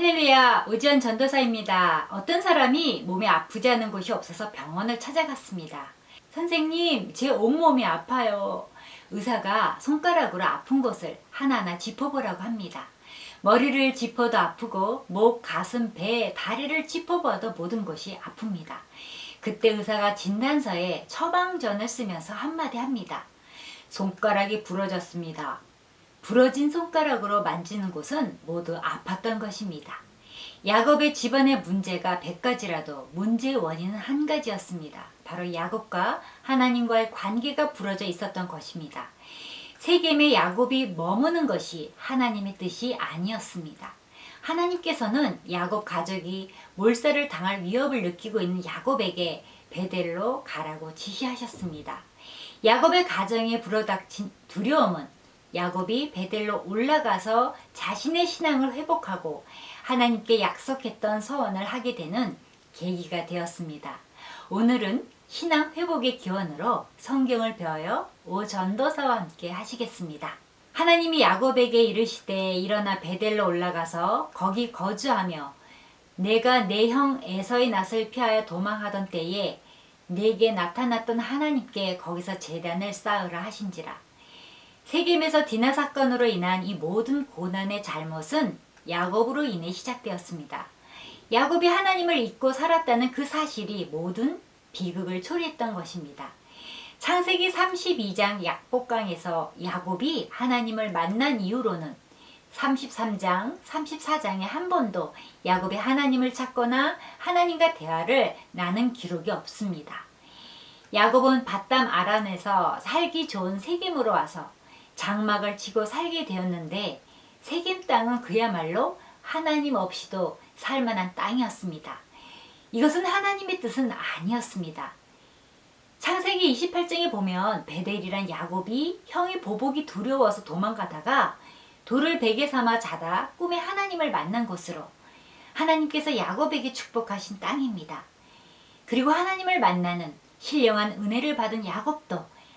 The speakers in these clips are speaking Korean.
할렐루야, 오지연 전도사입니다. 어떤 사람이 몸에 아프지 않은 곳이 없어서 병원을 찾아갔습니다. 선생님, 제 온몸이 아파요. 의사가 손가락으로 아픈 곳을 하나하나 짚어보라고 합니다. 머리를 짚어도 아프고, 목, 가슴, 배, 다리를 짚어봐도 모든 곳이 아픕니다. 그때 의사가 진단서에 처방전을 쓰면서 한마디 합니다. 손가락이 부러졌습니다. 부러진 손가락으로 만지는 곳은 모두 아팠던 것입니다. 야곱의 집안의 문제가 100가지라도 문제의 원인은 한 가지였습니다. 바로 야곱과 하나님과의 관계가 부러져 있었던 것입니다. 세겜의 야곱이 머무는 것이 하나님의 뜻이 아니었습니다. 하나님께서는 야곱 가족이 몰살을 당할 위협을 느끼고 있는 야곱에게 베델로 가라고 지시하셨습니다. 야곱의 가정에 불어닥친 두려움은 야곱이 베델로 올라가서 자신의 신앙을 회복하고 하나님께 약속했던 서원을 하게 되는 계기가 되었습니다. 오늘은 신앙 회복의 기원으로 성경을 배워요 오 전도사와 함께 하시겠습니다. 하나님이 야곱에게 이르시되 일어나 베델로 올라가서 거기 거주하며 내가 내 형 에서의 낯을 피하여 도망하던 때에 내게 나타났던 하나님께 거기서 재단을 쌓으라 하신지라. 세겜에서 디나 사건으로 인한 이 모든 고난의 잘못은 야곱으로 인해 시작되었습니다. 야곱이 하나님을 잊고 살았다는 그 사실이 모든 비극을 초래했던 것입니다. 창세기 32장 약복강에서 야곱이 하나님을 만난 이후로는 33장, 34장에 한 번도 야곱이 하나님을 찾거나 하나님과 대화를 나눈 기록이 없습니다. 야곱은 바담 아란에서 살기 좋은 세겜으로 와서 장막을 치고 살게 되었는데 세겜 땅은 그야말로 하나님 없이도 살만한 땅이었습니다. 이것은 하나님의 뜻은 아니었습니다. 창세기 28장에 보면 베델이란 야곱이 형의 보복이 두려워서 도망가다가 돌을 베개 삼아 자다 꿈에 하나님을 만난 곳으로 하나님께서 야곱에게 축복하신 땅입니다. 그리고 하나님을 만나는 신령한 은혜를 받은 야곱도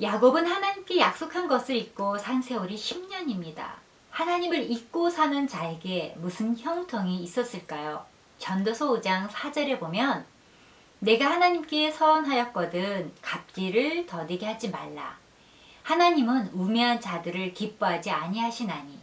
야곱은 하나님께 약속한 것을 잊고 산 세월이 10년입니다. 하나님을 잊고 사는 자에게 무슨 형통이 있었을까요? 전도서 5장 4절에 보면 내가 하나님께 서원하였거든 갚기를 더디게 하지 말라. 하나님은 우매한 자들을 기뻐하지 아니하시나니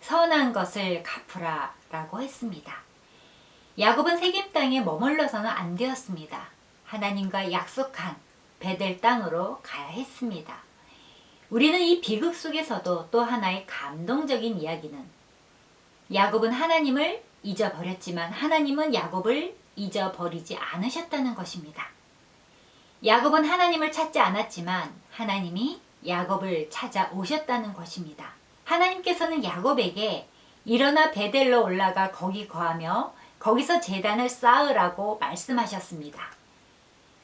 서원한 것을 갚으라 라고 했습니다. 야곱은 세겜 땅에 머물러서는 안 되었습니다. 하나님과 약속한 베델 땅으로 가야 했습니다. 우리는 이 비극 속에서도 또 하나의 감동적인 이야기는 야곱은 하나님을 잊어버렸지만 하나님은 야곱을 잊어버리지 않으셨다는 것입니다. 야곱은 하나님을 찾지 않았지만 하나님이 야곱을 찾아오셨다는 것입니다. 하나님께서는 야곱에게 일어나 베델로 올라가 거기 거하며 거기서 재단을 쌓으라고 말씀하셨습니다.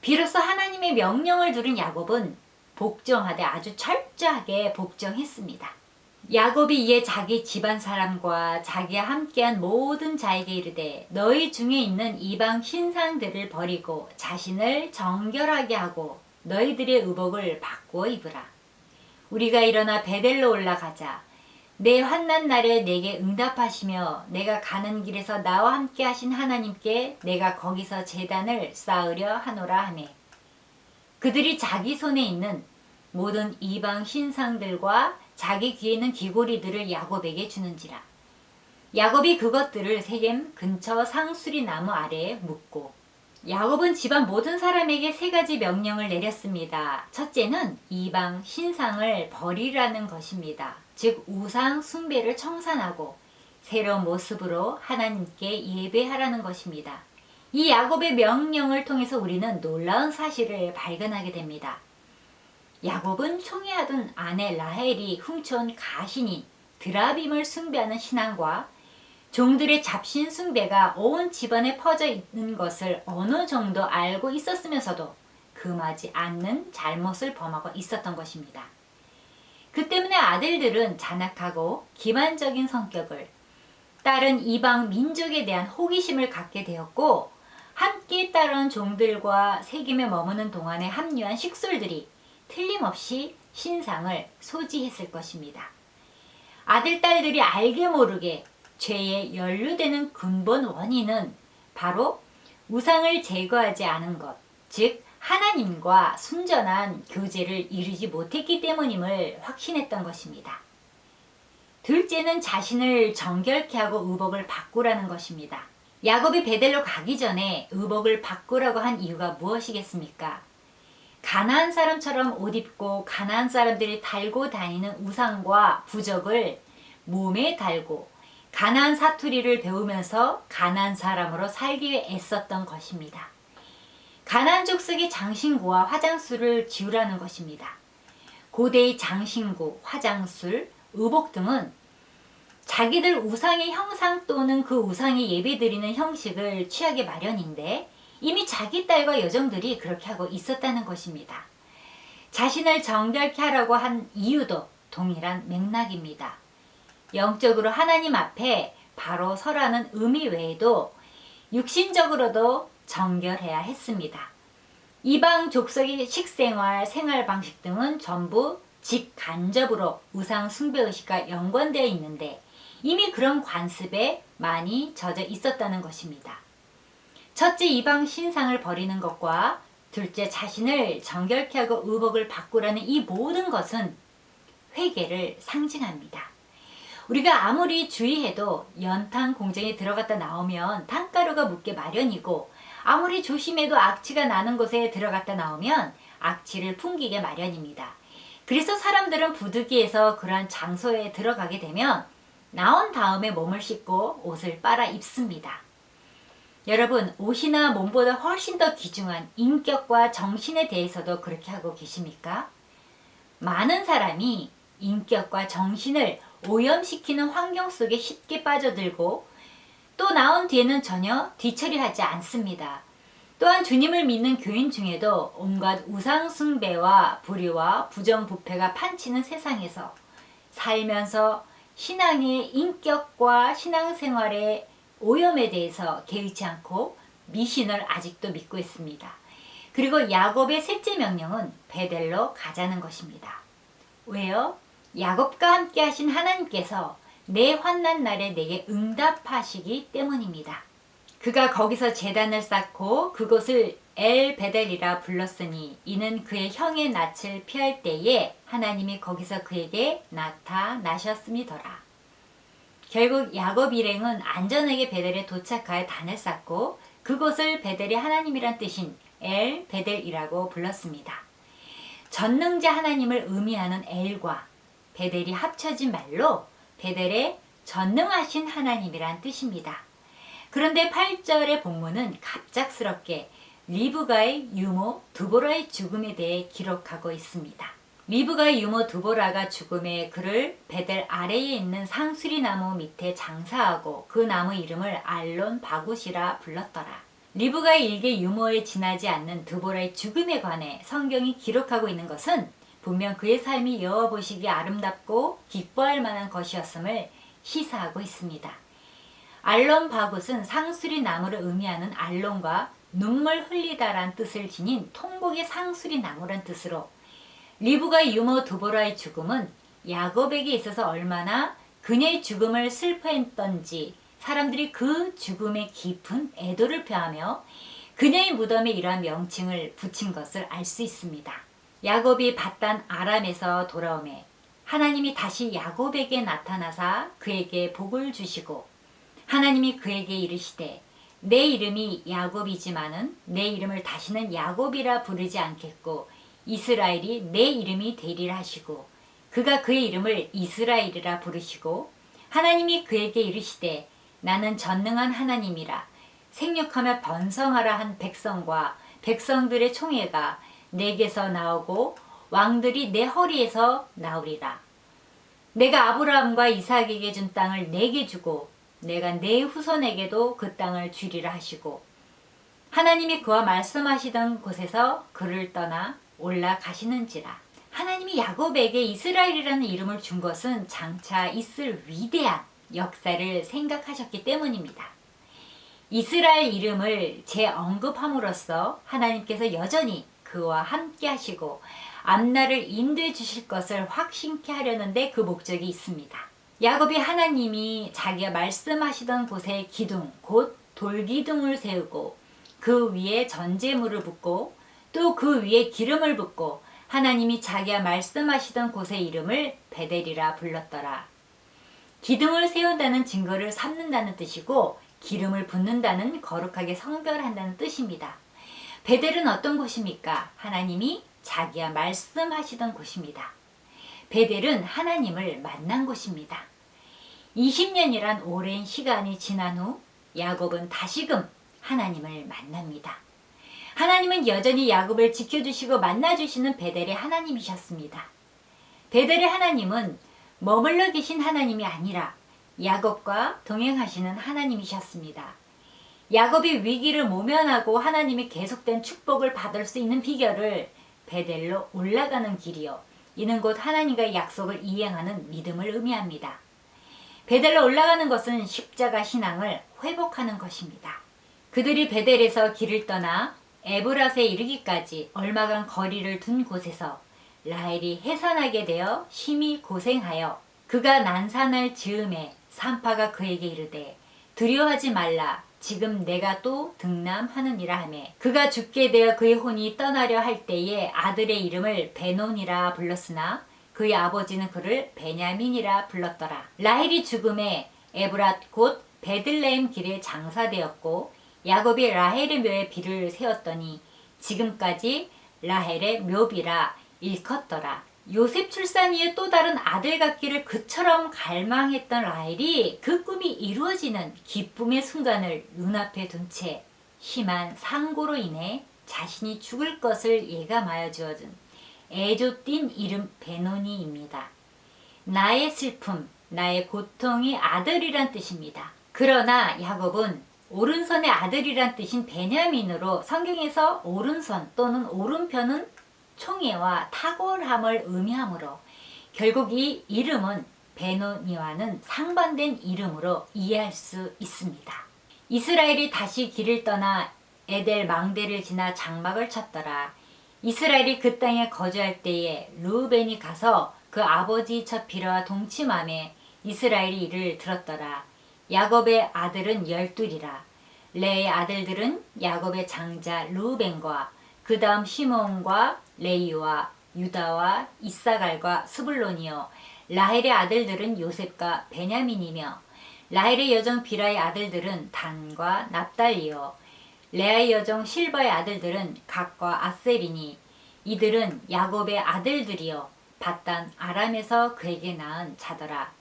비로소 하나님의 명령을 들은 야곱은 복종하되 아주 철저하게 복종했습니다. 야곱이 이에 자기 집안 사람과 자기와 함께한 모든 자에게 이르되 너희 중에 있는 이방 신상들을 버리고 자신을 정결하게 하고 너희들의 의복을 바꾸어 입으라. 우리가 일어나 베델로 올라가자. 내 환난 날에 내게 응답하시며 내가 가는 길에서 나와 함께 하신 하나님께 내가 거기서 재단을 쌓으려 하노라 하매 그들이 자기 손에 있는 모든 이방 신상들과 자기 귀에 있는 귀고리들을 야곱에게 주는지라 야곱이 그것들을 세겜 근처 상수리 나무 아래에 묻고 야곱은 집안 모든 사람에게 세 가지 명령을 내렸습니다. 첫째는 이방 신상을 버리라는 것입니다. 즉 우상 숭배를 청산하고 새로운 모습으로 하나님께 예배하라는 것입니다. 이 야곱의 명령을 통해서 우리는 놀라운 사실을 발견하게 됩니다. 야곱은 총애하던 아내 라헬이 훔쳐온 가신인 드라빔을 숭배하는 신앙과 종들의 잡신 숭배가 온 집안에 퍼져 있는 것을 어느 정도 알고 있었으면서도 금하지 않는 잘못을 범하고 있었던 것입니다. 그 때문에 아들들은 잔악하고 기만적인 성격을 다른 이방 민족에 대한 호기심을 갖게 되었고 함께 따른 종들과 세김에 머무는 동안에 합류한 식솔들이 틀림없이 신상을 소지했을 것입니다. 아들, 딸들이 알게 모르게 죄에 연루되는 근본 원인은 바로 우상을 제거하지 않은 것, 즉 하나님과 순전한 교제를 이루지 못했기 때문임을 확신했던 것입니다. 둘째는 자신을 정결케 하고 의복을 바꾸라는 것입니다. 야곱이 베델로 가기 전에 의복을 바꾸라고 한 이유가 무엇이겠습니까? 가나안 사람처럼 옷 입고 가나안 사람들이 달고 다니는 우상과 부적을 몸에 달고 가나안 사투리를 배우면서 가나안 사람으로 살기 위해 애썼던 것입니다. 가나안 족속의 장신구와 화장술을 지우라는 것입니다. 고대의 장신구, 화장술, 의복 등은 자기들 우상의 형상 또는 그 우상에 예배드리는 형식을 취하기 마련인데 이미 자기 딸과 여종들이 그렇게 하고 있었다는 것입니다. 자신을 정결케 하라고 한 이유도 동일한 맥락입니다. 영적으로 하나님 앞에 바로 서라는 의미 외에도 육신적으로도 정결해야 했습니다. 이방 족속의 식생활, 생활 방식 등은 전부 직간접으로 우상 숭배의식과 연관되어 있는데 이미 그런 관습에 많이 젖어 있었다는 것입니다. 첫째 이방 신상을 버리는 것과 둘째 자신을 정결케 하고 의복을 바꾸라는 이 모든 것은 회개를 상징합니다. 우리가 아무리 주의해도 연탄 공장에 들어갔다 나오면 탄가루가 묻게 마련이고 아무리 조심해도 악취가 나는 곳에 들어갔다 나오면 악취를 풍기게 마련입니다. 그래서 사람들은 부득이해서 그러한 장소에 들어가게 되면 나온 다음에 몸을 씻고 옷을 빨아 입습니다. 여러분, 옷이나 몸보다 훨씬 더 귀중한 인격과 정신에 대해서도 그렇게 하고 계십니까? 많은 사람이 인격과 정신을 오염시키는 환경 속에 쉽게 빠져들고 또 나온 뒤에는 전혀 뒤처리하지 않습니다. 또한 주님을 믿는 교인 중에도 온갖 우상숭배와 불의와 부정부패가 판치는 세상에서 살면서 신앙의 인격과 신앙생활의 오염에 대해서 개의치 않고 미신을 아직도 믿고 있습니다. 그리고 야곱의 셋째 명령은 베델로 가자는 것입니다. 왜요? 야곱과 함께 하신 하나님께서 내 환난 날에 내게 응답하시기 때문입니다. 그가 거기서 재단을 쌓고 그곳을 엘 베델이라 불렀으니 이는 그의 형의 낯을 피할 때에 하나님이 거기서 그에게 나타나셨음이더라. 결국 야곱 일행은 안전하게 베델에 도착하여 단을 쌓고 그곳을 베델의 하나님이란 뜻인 엘 베델이라고 불렀습니다. 전능자 하나님을 의미하는 엘과 베델이 합쳐진 말로 베델의 전능하신 하나님이란 뜻입니다. 그런데 8절의 본문은 갑작스럽게 리브가의 유모 두보라의 죽음에 대해 기록하고 있습니다. 리브가의 유모 두보라가 죽음에 그를 베델 아래에 있는 상수리 나무 밑에 장사하고 그 나무 이름을 알론 바굿이라 불렀더라. 리브가의 일개 유모에 지나지 않는 두보라의 죽음에 관해 성경이 기록하고 있는 것은 분명 그의 삶이 여호 보시기에 아름답고 기뻐할 만한 것이었음을 시사하고 있습니다. 알론 바굿은 상수리 나무를 의미하는 알론과 눈물 흘리다란 뜻을 지닌 통곡의 상수리 나무란 뜻으로 리브가 유모 두보라의 죽음은 야곱에게 있어서 얼마나 그녀의 죽음을 슬퍼했던지 사람들이 그 죽음의 깊은 애도를 표하며 그녀의 무덤에 이러한 명칭을 붙인 것을 알 수 있습니다. 야곱이 바단 아람에서 돌아오매 하나님이 다시 야곱에게 나타나사 그에게 복을 주시고 하나님이 그에게 이르시되 내 이름이 야곱이지만은 내 이름을 다시는 야곱이라 부르지 않겠고 이스라엘이 내 이름이 되리라 하시고 그가 그의 이름을 이스라엘이라 부르시고 하나님이 그에게 이르시되 나는 전능한 하나님이라. 생육하며 번성하라 한 백성과 백성들의 총회가 내게서 나오고 왕들이 내 허리에서 나오리라 내가 아브라함과 이삭에게 준 땅을 내게 주고 내가 내 후손에게도 그 땅을 주리라 하시고 하나님이 그와 말씀하시던 곳에서 그를 떠나 올라가시는지라 하나님이 야곱에게 이스라엘이라는 이름을 준 것은 장차 있을 위대한 역사를 생각하셨기 때문입니다. 이스라엘 이름을 재언급함으로써 하나님께서 여전히 그와 함께 하시고 앞날을 인도해 주실 것을 확신케 하려는데 그 목적이 있습니다. 야곱이 하나님이 자기가 말씀하시던 곳에 기둥, 곧 돌기둥을 세우고 그 위에 전제물을 붓고 또 그 위에 기름을 붓고 하나님이 자기가 말씀하시던 곳의 이름을 베델이라 불렀더라. 기둥을 세운다는 증거를 삼는다는 뜻이고 기름을 붓는다는 거룩하게 성별한다는 뜻입니다. 베델은 어떤 곳입니까? 하나님이 자기가 말씀하시던 곳입니다. 베델은 하나님을 만난 곳입니다. 20년이란 오랜 시간이 지난 후 야곱은 다시금 하나님을 만납니다. 하나님은 여전히 야곱을 지켜주시고 만나주시는 베델의 하나님이셨습니다. 베델의 하나님은 머물러 계신 하나님이 아니라 야곱과 동행하시는 하나님이셨습니다. 야곱이 위기를 모면하고 하나님의 계속된 축복을 받을 수 있는 비결을 베델로 올라가는 길이요. 이는 곧 하나님과의 약속을 이행하는 믿음을 의미합니다. 베델로 올라가는 것은 십자가 신앙을 회복하는 것입니다. 그들이 베델에서 길을 떠나 에브라스에 이르기까지 얼마간 거리를 둔 곳에서 라헬이 해산하게 되어 심히 고생하여 그가 난산할 즈음에 산파가 그에게 이르되 두려워하지 말라 지금 내가 또 등남하느니라 하매 그가 죽게 되어 그의 혼이 떠나려 할 때에 아들의 이름을 베논이라 불렀으나 그의 아버지는 그를 베냐민이라 불렀더라 라헬이 죽음에 에브랏 곧 베들레헴 길에 장사되었고 야곱이 라헬의 묘에 비를 세웠더니 지금까지 라헬의 묘비라 일컫더라. 요셉 출산 이후에 또 다른 아들 갖기를 그처럼 갈망했던 라헬이 그 꿈이 이루어지는 기쁨의 순간을 눈앞에 둔 채 심한 상고로 인해 자신이 죽을 것을 예감하여 주어준 애조 띤 이름 베노니입니다. 나의 슬픔, 나의 고통의 아들이란 뜻입니다. 그러나 야곱은 오른손의 아들이란 뜻인 베냐민으로 성경에서 오른손 또는 오른편은 총애와 탁월함을 의미하므로 결국 이 이름은 베노니와는 상반된 이름으로 이해할 수 있습니다. 이스라엘이 다시 길을 떠나 에델 망대를 지나 장막을 쳤더라. 이스라엘이 그 땅에 거주할 때에 루벤이 가서 그 아버지 첫 비라와 동침함에 이스라엘이 이를 들었더라. 야곱의 아들은 열둘이라. 레의 아들들은 야곱의 장자 루벤과 그 다음 시몬과 레이와 유다와 이사갈과 스불론이요. 라헬의 아들들은 요셉과 베냐민이며 라헬의 여정 비라의 아들들은 단과 납달리요. 레아의 여정 실바의 아들들은 각과 아셀이니 이들은 야곱의 아들들이요. 바단 아람에서 그에게 낳은 자더라.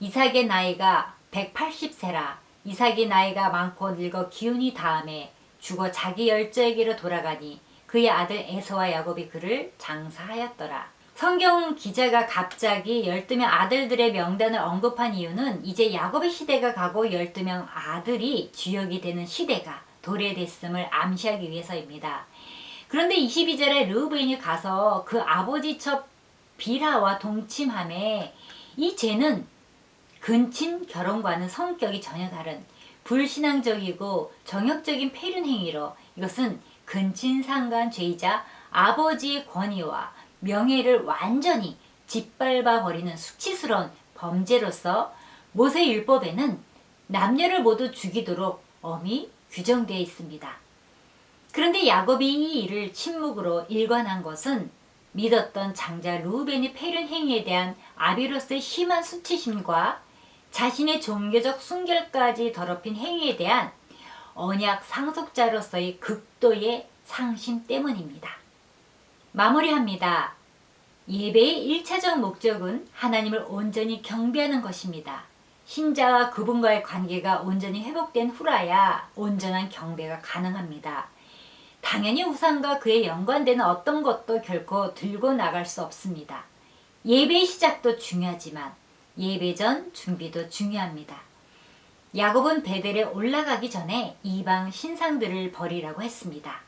이삭의 나이가 180세라. 이삭이 나이가 많고 늙어 기운이 다음에 죽어 자기 열조에게로 돌아가니 그의 아들 에서와 야곱이 그를 장사하였더라. 성경 기자가 갑자기 12명 아들들의 명단을 언급한 이유는 이제 야곱의 시대가 가고 12명 아들이 주역이 되는 시대가 도래됐음을 암시하기 위해서입니다. 그런데 22절에 르우벤이 가서 그 아버지 첩 비라와 동침함에 이 죄는 근친 결혼과는 성격이 전혀 다른 불신앙적이고 정욕적인 폐륜 행위로 이것은 근친상간 죄이자 아버지의 권위와 명예를 완전히 짓밟아 버리는 수치스러운 범죄로서 모세 율법에는 남녀를 모두 죽이도록 엄히 규정되어 있습니다. 그런데 야곱이 이 일을 침묵으로 일관한 것은 믿었던 장자 루벤의 폐륜 행위에 대한 아비로스의 심한 수치심과 자신의 종교적 순결까지 더럽힌 행위에 대한 언약 상속자로서의 극도의 상심 때문입니다. 마무리합니다. 예배의 1차적 목적은 하나님을 온전히 경배하는 것입니다. 신자와 그분과의 관계가 온전히 회복된 후라야 온전한 경배가 가능합니다. 당연히 우상과 그에 연관되는 어떤 것도 결코 들고 나갈 수 없습니다. 예배의 시작도 중요하지만 예배 전 준비도 중요합니다. 야곱은 베델에 올라가기 전에 이방 신상들을 버리라고 했습니다.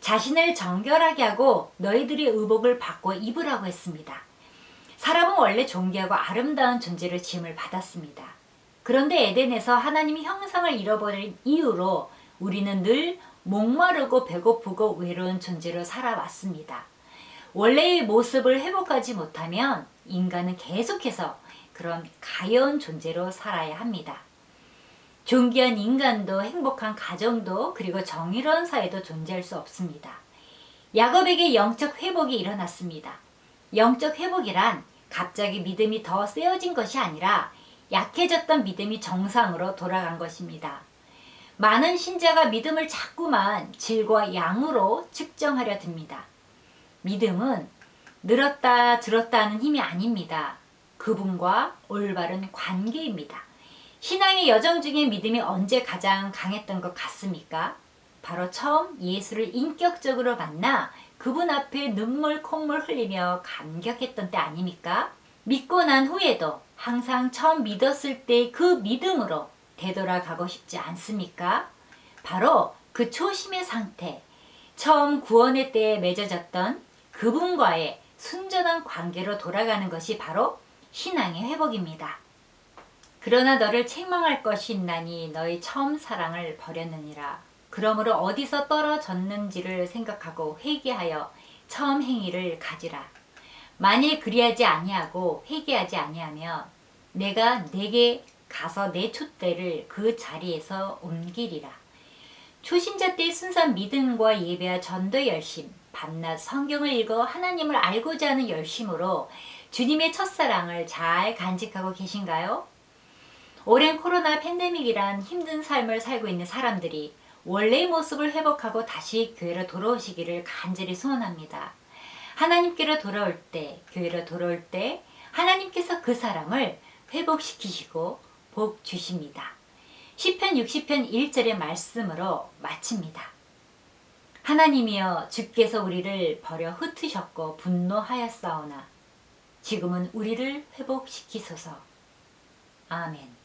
자신을 정결하게 하고 너희들의 의복을 바꿔 입으라고 했습니다. 사람은 원래 존귀하고 아름다운 존재로 지음을 받았습니다. 그런데 에덴에서 하나님이 형상을 잃어버린 이후로 우리는 늘 목마르고 배고프고 외로운 존재로 살아왔습니다. 원래의 모습을 회복하지 못하면 인간은 계속해서 그런 가여운 존재로 살아야 합니다. 존귀한 인간도 행복한 가정도 그리고 정의로운 사회도 존재할 수 없습니다. 야곱에게 영적 회복이 일어났습니다. 영적 회복이란 갑자기 믿음이 더 세어진 것이 아니라 약해졌던 믿음이 정상으로 돌아간 것입니다. 많은 신자가 믿음을 자꾸만 질과 양으로 측정하려 듭니다. 믿음은 늘었다 들었다 하는 힘이 아닙니다. 그분과 올바른 관계입니다. 신앙의 여정 중에 믿음이 언제 가장 강했던 것 같습니까? 바로 처음 예수를 인격적으로 만나 그분 앞에 눈물 콧물 흘리며 감격했던 때 아닙니까? 믿고 난 후에도 항상 처음 믿었을 때 그 믿음으로 되돌아가고 싶지 않습니까? 바로 그 초심의 상태, 처음 구원의 때에 맺어졌던 그분과의 순전한 관계로 돌아가는 것이 바로 신앙의 회복입니다. 그러나 너를 책망할 것이 있나니 너희 처음 사랑을 버렸느니라. 그러므로 어디서 떨어졌는지를 생각하고 회개하여 처음 행위를 가지라. 만일 그리하지 아니하고 회개하지 아니하면 내가 내게 가서 내 촛대를 그 자리에서 옮기리라. 초신자 때의 순수한 믿음과 예배와 전도의 열심, 밤낮 성경을 읽어 하나님을 알고자 하는 열심으로 주님의 첫사랑을 잘 간직하고 계신가요? 오랜 코로나 팬데믹이란 힘든 삶을 살고 있는 사람들이 원래의 모습을 회복하고 다시 교회로 돌아오시기를 간절히 소원합니다. 하나님께로 돌아올 때, 교회로 돌아올 때 하나님께서 그 사람을 회복시키시고 복 주십니다. 시편 60편 1절의 말씀으로 마칩니다. 하나님이여 주께서 우리를 버려 흩으셨고 분노하였사오나 지금은 우리를 회복시키소서. 아멘.